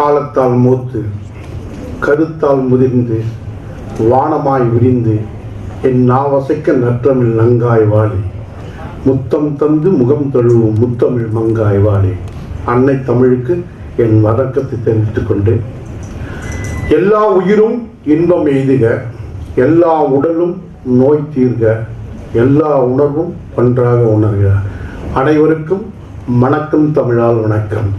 காலத்தால் மூத்து கருத்தால் முதிர்ந்து வானமாய் விரிந்து என் நாவசைக்க நற்றமிழ் நங்காய் வாழி. முத்தம் தந்து முகம் தழுவும் முத்தமிழ் மங்காய் வாழி. அன்னை தமிழுக்கு என் வணக்கத்தை தெரிவித்துக் கொண்டு எல்லா உயிரும் இன்பம் எய்துக எல்லா உடலும் நோய் தீர்க எல்லா உணர்வும் ஒன்றாக உணர்க. அனைவருக்கும் வணக்கம் தமிழால் வணக்கம்.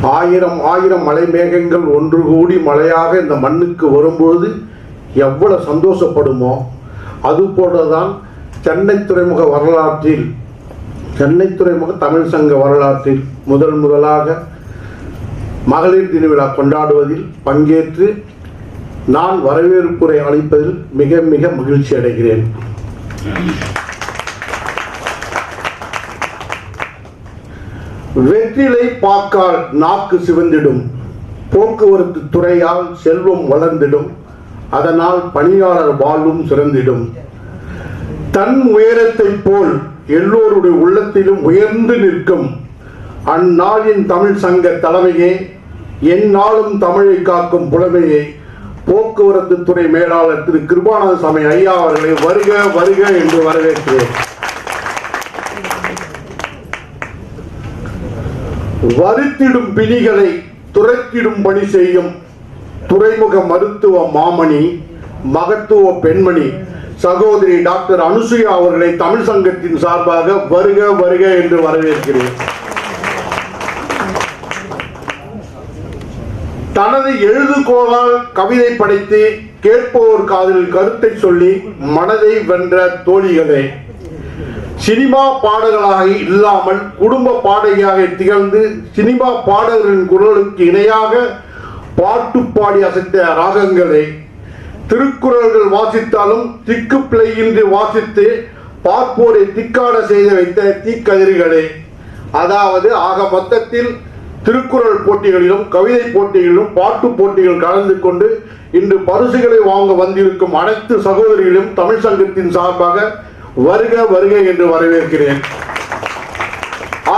ஆயிரம் ஆயிரம் மலை மேகங்கள் ஒன்று கூடி மழையாக இந்த மண்ணுக்கு வரும்பொழுது எவ்வளவு சந்தோஷப்படுமோ? அதுபோலதான் சென்னை துறைமுக வரலாற்றில் சென்னை துறைமுக தமிழ் சங்க வரலாற்றில் முதல் முதலாக மகளிர் தின விழா கொண்டாடுவதில் பங்கேற்று நான் வரவேற்புரை அளிப்பதில் மிக மிக மகிழ்ச்சி அடைகிறேன். வெற்றிலை பாக்கால் நாக்கு சிவந்திடும். போக்குவரத்து துறையால் செல்வம் வளர்ந்திடும். அதனால் பணியாளர் வாழ்வும் சிறந்திடும். தன் உயரத்தைப் போல் எல்லோருடைய உள்ளத்திலும் உயர்ந்து நிற்கும். அந்நாளின் தமிழ் சங்க தலைமையே எந்நாளும் தமிழை காக்கும் புலமையை. போக்குவரத்து துறை மேலாளர் திரு கிருபானந்த சாமி ஐயா அவர்களை வருக வருக என்று வரவேற்கிறேன். வருத்திடும் பிணிகளை துரைத்திடும் பணி செய்யும் துறைமுக மருத்துவ மாமணி மகத்துவ பெண்மணி சகோதரி டாக்டர் அனுசுயா அவர்களை தமிழ் சங்கத்தின் சார்பாக வருக வருக என்று வரவேற்கிறேன். தனது எழுதுகோளால் கவிதை படைத்து கேட்போர் காதில் கருத்தை சொல்லி மனதை வென்ற தோழிகளே சினிமா பாடல்களாக இல்லாமல் குடும்ப பாடகியாக திகழ்ந்து சினிமா பாடகர்களின் குரலுக்கு இணையாக பாட்டு பாடி அசைத்த ராகங்களே திருக்குறள்கள் வாசித்தாலும் திக்கு பிழையின்றி வாசித்து பார்ப்போரை திக்காட செய்து வைத்த தீக்கதிர்களே அதாவது ஆக மொத்தத்தில் திருக்குறள் போட்டிகளிலும் கவிதை போட்டிகளிலும் பாட்டு போட்டிகள் கலந்து கொண்டு இன்று பரிசுகளை வாங்க வந்திருக்கும் அனைத்து சகோதரிகளும் தமிழ் சங்கத்தின் சார்பாக வருக வருக என்று வரவேற்கிறேன்.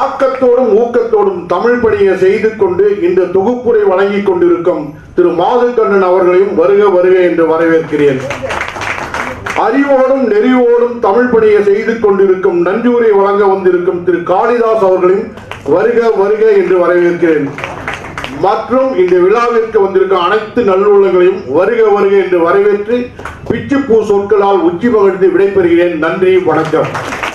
ஆக்கத்தோடும் ஊக்கத்தோடும் தமிழ் பணியை செய்து கொண்டு இந்த தொகுப்புரை வழங்கிக் கொண்டிருக்கும் திரு மாதுக்கண்ணன் அவர்களையும் வருக வருக என்று வரவேற்கிறேன். அறிவோடும் நெறிவோடும் தமிழ் பணியை செய்து கொண்டிருக்கும் நன்றியுரை வழங்க வந்திருக்கும் திரு காளிதாஸ் அவர்களையும் வருக வருக என்று வரவேற்கிறேன். மற்றும் இந்த விழாவிற்கு வந்திருக்கும் அனைத்து நல்லுள்ளங்களையும் வருக வருக என்று வரவேற்று பிச்சுப்பூ சொற்களால் உச்சி பகிர்ந்து விடைபெறுகிறேன். நன்றி வணக்கம்.